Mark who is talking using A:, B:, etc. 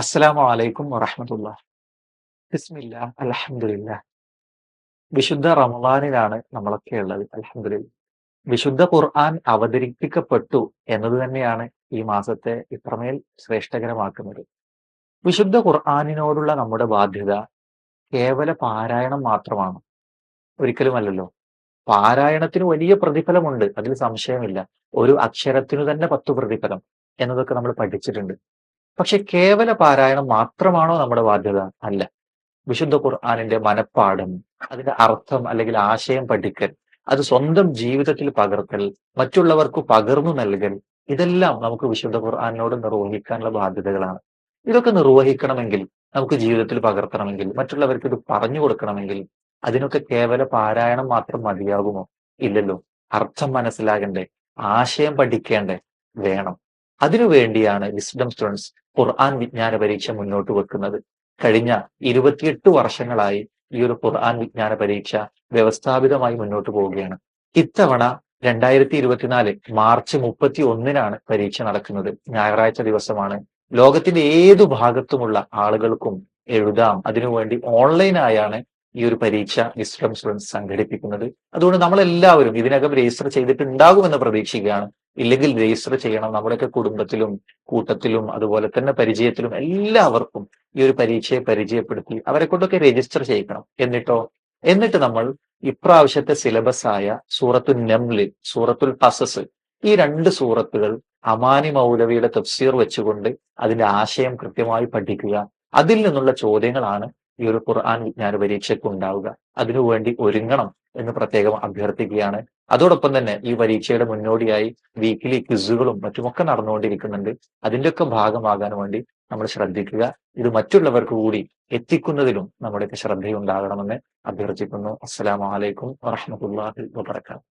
A: അസ്സലാമു അലൈക്കും വറഹമത്തുള്ള ബിസ്മില്ല അലഹമില്ല വിശുദ്ധ റമദാനിലാണ് നമ്മളൊക്കെ ഉള്ളത് അലഹമില്ല വിശുദ്ധ ഖുർആൻ അവതരിപ്പിക്കപ്പെട്ടു എന്നത് തന്നെയാണ് ഈ മാസത്തെ ഇത്രമേൽ ശ്രേഷ്ഠകരമാക്കുന്നത്. വിശുദ്ധ ഖുർആാനിനോടുള്ള നമ്മുടെ ബാധ്യത കേവല പാരായണം മാത്രമാണ്. ഒരിക്കലുമല്ലല്ലോ. പാരായണത്തിന് വലിയ പ്രതിഫലമുണ്ട് അതിൽ സംശയമില്ല. ഒരു അക്ഷരത്തിനു തന്നെ പത്തു പ്രതിഫലം എന്നതൊക്കെ നമ്മൾ പഠിച്ചിട്ടുണ്ട്. പക്ഷെ കേവല പാരായണം മാത്രമാണോ നമ്മുടെ ബാധ്യത? അല്ല. വിശുദ്ധ ഖുർആാനിന്റെ മനപ്പാടം അതിന്റെ അർത്ഥം അല്ലെങ്കിൽ ആശയം പഠിക്കൽ അത് സ്വന്തം ജീവിതത്തിൽ പകർത്തൽ മറ്റുള്ളവർക്ക് പകർന്നു നൽകൽ ഇതെല്ലാം നമുക്ക് വിശുദ്ധ ഖുർആാനിനോട് നിർവഹിക്കാനുള്ള ബാധ്യതകളാണ്. ഇതൊക്കെ നിർവഹിക്കണമെങ്കിൽ നമുക്ക് ജീവിതത്തിൽ പകർത്തണമെങ്കിൽ മറ്റുള്ളവർക്ക് ഇത് പറഞ്ഞു കൊടുക്കണമെങ്കിൽ അതിനൊക്കെ കേവല പാരായണം മാത്രം മതിയാകുമോ? ഇല്ലല്ലോ. അർത്ഥം മനസ്സിലാകണ്ടേ ആശയം പഠിക്കേണ്ടേ വേണം. അതിനു വേണ്ടിയാണ് വിസ്ഡം സ്റ്റുഡൻസ് ഖുർആൻ വിജ്ഞാന പരീക്ഷ മുന്നോട്ട് വെക്കുന്നത്. കഴിഞ്ഞ ഇരുപത്തിയെട്ട് വർഷങ്ങളായി ഈ ഒരു ഖുർആൻ വിജ്ഞാന പരീക്ഷ വ്യവസ്ഥാപിതമായി മുന്നോട്ട് പോവുകയാണ്. ഇത്തവണ രണ്ടായിരത്തി ഇരുപത്തിനാല് മാർച്ച് മുപ്പത്തി ഒന്നിനാണ് പരീക്ഷ നടക്കുന്നത്. ഞായറാഴ്ച ദിവസമാണ്. ലോകത്തിന്റെ ഏതു ഭാഗത്തുമുള്ള ആളുകൾക്കും എഴുതാം. അതിനുവേണ്ടി ഓൺലൈനായാണ് ഈ ഒരു പരീക്ഷ വിസ്ഡം സ്റ്റുഡൻസ് സംഘടിപ്പിക്കുന്നത്. അതുകൊണ്ട് നമ്മളെല്ലാവരും ഇതിനകം രജിസ്റ്റർ ചെയ്തിട്ടുണ്ടാകുമെന്ന് പ്രതീക്ഷിക്കുകയാണ്. ഇല്ലെങ്കിൽ രജിസ്റ്റർ ചെയ്യണം. നമ്മുടെയൊക്കെ കുടുംബത്തിലും കൂട്ടത്തിലും അതുപോലെ തന്നെ പരിചയത്തിലും എല്ലാവർക്കും ഈ ഒരു പരീക്ഷയെ പരിചയപ്പെടുത്തി അവരെ കൊണ്ടൊക്കെ രജിസ്റ്റർ ചെയ്യിക്കണം. എന്നിട്ടോ? എന്നിട്ട് നമ്മൾ ഇപ്രാവശ്യത്തെ സിലബസ് ആയ സൂറത്തുൽ നംൽ സൂറത്തുൽ പസസ് ഈ രണ്ട് സൂറത്തുകൾ അമാനി മൗലവിയുടെ തഫ്സീർ വെച്ചുകൊണ്ട് അതിന്റെ ആശയം കൃത്യമായി പഠിക്കുക. അതിൽ നിന്നുള്ള ചോദ്യങ്ങളാണ് ഈ ഒരു ഖുർആൻ വിജ്ഞാന പരീക്ഷയ്ക്ക് ഉണ്ടാവുക. അതിനുവേണ്ടി ഒരുങ്ങണം എന്ന് പ്രത്യേകം അഭ്യർത്ഥിക്കുകയാണ് അതോടൊപ്പം തന്നെ ഈ പരീക്ഷയുടെ മുന്നോടിയായി വീക്കിലി ക്വിസുകളും മറ്റുമൊക്കെ നടന്നുകൊണ്ടിരിക്കുന്നുണ്ട്. അതിന്റെയൊക്കെ ഭാഗമാകാൻ വേണ്ടി നമ്മൾ ശ്രദ്ധിക്കുക. ഇത് മറ്റുള്ളവർക്ക് കൂടി എത്തിക്കുന്നതിലും നമ്മുടെയൊക്കെ ശ്രദ്ധയുണ്ടാകണമെന്ന് അഭ്യർത്ഥിക്കുന്നു. അസ്സലാമലൈക്കും വറഹമത്തല്ലാഹി വബർക്കാത്തു